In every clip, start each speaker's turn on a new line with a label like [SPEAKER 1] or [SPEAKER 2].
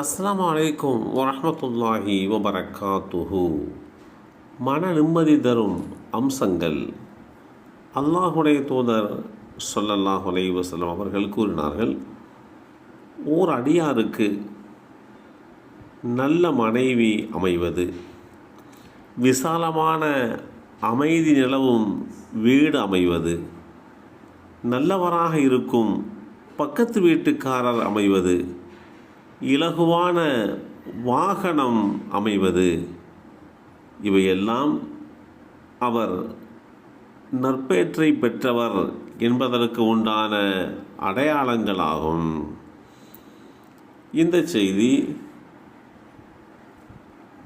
[SPEAKER 1] அஸ்ஸலாமு அலைக்கும் வரஹ்மத்துல்லாஹி வபரகாத்துஹு. மன நிம்மதி தரும் அம்சங்கள். அல்லாஹுடைய தூதர் சொல்லல்லாஹ் அலைஹி வஸல்லம் அவர்கள் கூறினார்கள் ஓர் அடியாருக்கு நல்ல மனைவி அமைவது விசாலமான அமைதி நிலவும் வீடு அமைவது நல்லவராக இருக்கும் பக்கத்து வீட்டுக்காரர் அமைவது இலகுவான வாகனம் அமைவது இவையெல்லாம் அவர் நற்பேற்றை பெற்றவர் என்பதற்கு உண்டான அடையாளங்களாகும். இந்த செய்தி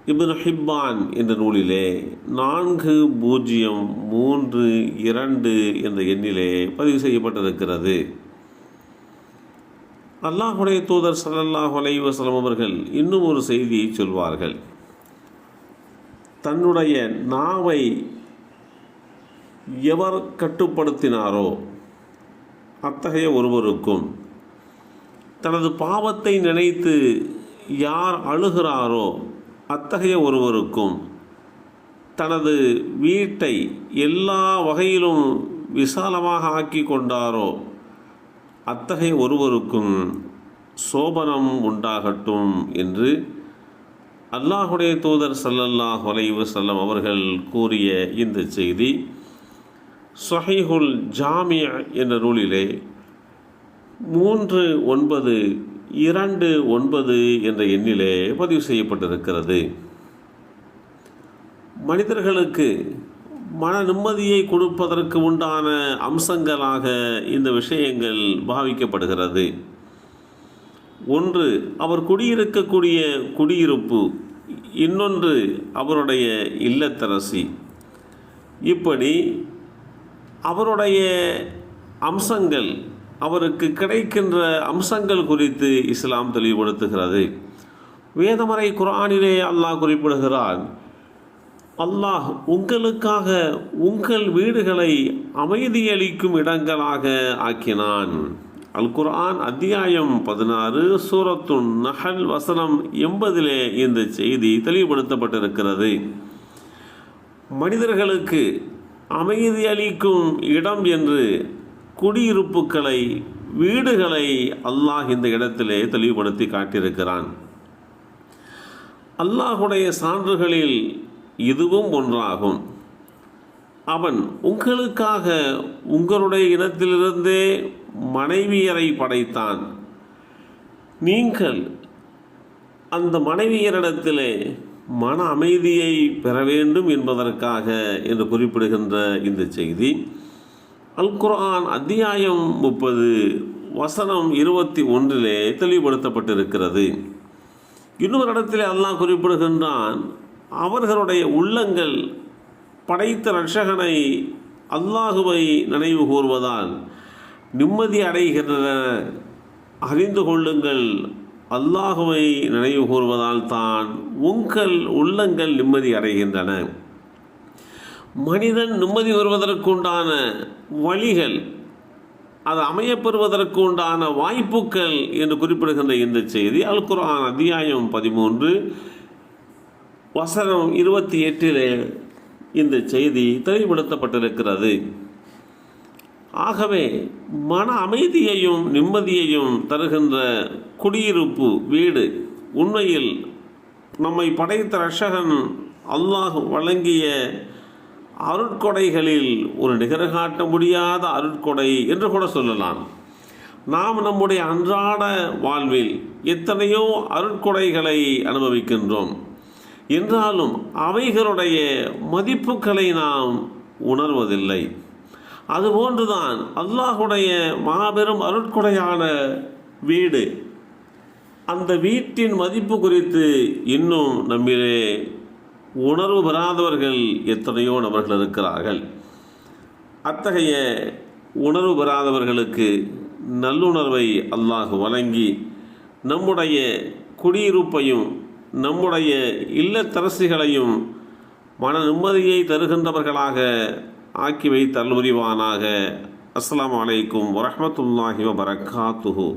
[SPEAKER 1] இப்னு ஹிப்பான் என்ற நூலிலே நான்கு பூஜ்ஜியம் மூன்று இரண்டு என்ற எண்ணிலே பதிவு செய்யப்பட்டிருக்கிறது. அல்லாஹுடைய தூதர் ஸல்லல்லாஹு அலைஹி அவர்கள் இன்னும் ஒரு செய்தியை சொல்வார்கள். தன்னுடைய நாவை எவர் கட்டுப்படுத்தினாரோ அத்தகைய ஒருவருக்கும் தனது பாவத்தை நினைத்து யார் அழுகிறாரோ அத்தகைய ஒருவருக்கும் தனது வீட்டை எல்லா வகையிலும் விசாலமாக ஆக்கி கொண்டாரோ அத்தகைய ஒருவருக்கும் சோபனம் உண்டாகட்டும் என்று அல்லாஹுடைய தூதர் சல்லல்லாஹ் வலைவு செல்லம் அவர்கள் கூறிய இந்த செய்தி சொஹைஹுல் ஜாமியா என்ற நூலிலே மூன்று ஒன்பது இரண்டு ஒன்பது என்ற எண்ணிலே பதிவு செய்யப்பட்டிருக்கிறது. மனிதர்களுக்கு மன நிம்மதியை கொடுப்பதற்கு உண்டான அம்சங்களாக இந்த விஷயங்கள் பாவிக்கப்படுகிறது. ஒன்று அவர் குடியிருக்கக்கூடிய குடியிருப்பு இன்னொன்று அவருடைய இல்லத்தரசி. இப்படி அவருடைய அம்சங்கள் அவருக்கு கிடைக்கின்ற அம்சங்கள் குறித்து இஸ்லாம் தெளிவுபடுத்துகிறது. வேதமறை குரானிலே அல்லாஹ் குறிப்பிடுகிறான் அல்லாஹ் உங்களுக்காக உங்கள் வீடுகளை அமைதியளிக்கும் இடங்களாக ஆக்கினான். அல் குர்ஆன் அத்தியாயம் பதினாறு சூரத்துன் நஹல் வசனம் எண்பதிலே இந்த செய்தி தெளிவுபடுத்தப்பட்டிருக்கிறது. மனிதர்களுக்கு அமைதியளிக்கும் இடம் என்று குடியிருப்புகளை வீடுகளை அல்லாஹ் இந்த இடத்திலே தெளிவுபடுத்தி காட்டியிருக்கிறான். அல்லாஹுடைய சான்றுகளில் இதுவும் ஒன்றாகும். அவன் உங்களுக்காக உங்களுடைய இனத்திலிருந்தே மனைவியரை படைத்தான். நீங்கள் அந்த மனைவியரிடத்திலே மன அமைதியை பெற வேண்டும் என்பதற்காக என்று குறிப்பிடுகின்ற இந்த செய்தி. அல் குர்ஆன் அத்தியாயம் முப்பது வசனம் இருபத்தி ஒன்றிலே தெளிவுபடுத்தப்பட்டிருக்கிறது. இன்னொரு இடத்திலே அல்லாஹ் குறிப்பிடுகின்றான் அவர்களுடைய உள்ளங்கள் படைத்த ரட்சகனை அல்லாஹுவை நினைவு கூறுவதால் நிம்மதி அடைகின்றன. அறிந்து கொள்ளுங்கள் அல்லாஹுவை நினைவு கூறுவதால் தான் உங்கள் உள்ளங்கள் நிம்மதி அடைகின்றன. மனிதன் நிம்மதி வருவதற்குண்டான வழிகள் அது அமையப்பெறுவதற்கு உண்டான வாய்ப்புகள் என்று குறிப்பிடுகின்ற இந்த செய்தி அல் குரான் அத்தியாயம் பதிமூன்று வசனம் இருபத்தி எட்டிலே இந்த செய்தி தெளிவுபடுத்தப்பட்டிருக்கிறது. ஆகவே மன அமைதியையும் நிம்மதியையும் தருகின்ற குடியிருப்பு வீடு உண்மையில் நம்மை படைத்த ரஷகன் அல்லாஹ் வழங்கிய அருட்கொடைகளில் ஒரு நிகரகாட்ட முடியாத அருட்கொடை என்று கூட சொல்லலாம். நாம் நம்முடைய அன்றாட வாழ்வில் எத்தனையோ அருட்கொடைகளை அனுபவிக்கின்றோம். என்றாலும் அவைகளுடைய மதிப்புகளை நாம் உணர்வதில்லை. அதுபோன்றுதான் அல்லாஹுடைய மாபெரும் அருட்கொடையான வீடு. அந்த வீட்டின் மதிப்பு குறித்து இன்னும் நம்மிலே உணர்வு பெறாதவர்கள் எத்தனையோ நபர்கள் இருக்கிறார்கள். அத்தகைய உணர்வு பெறாதவர்களுக்கு நல்லுணர்வை அல்லாஹ் வழங்கி நம்முடைய குடியிருப்பையும் நம்முடைய இல்லத்தரசிகளையும் மன நிம்மதியை தருகின்றவர்களாக ஆக்கி வைத்தல் புரிவானாக. அஸ்லாம் வலைக்கும் வரமத்துல்லாஹி வபரகாத்துஹு.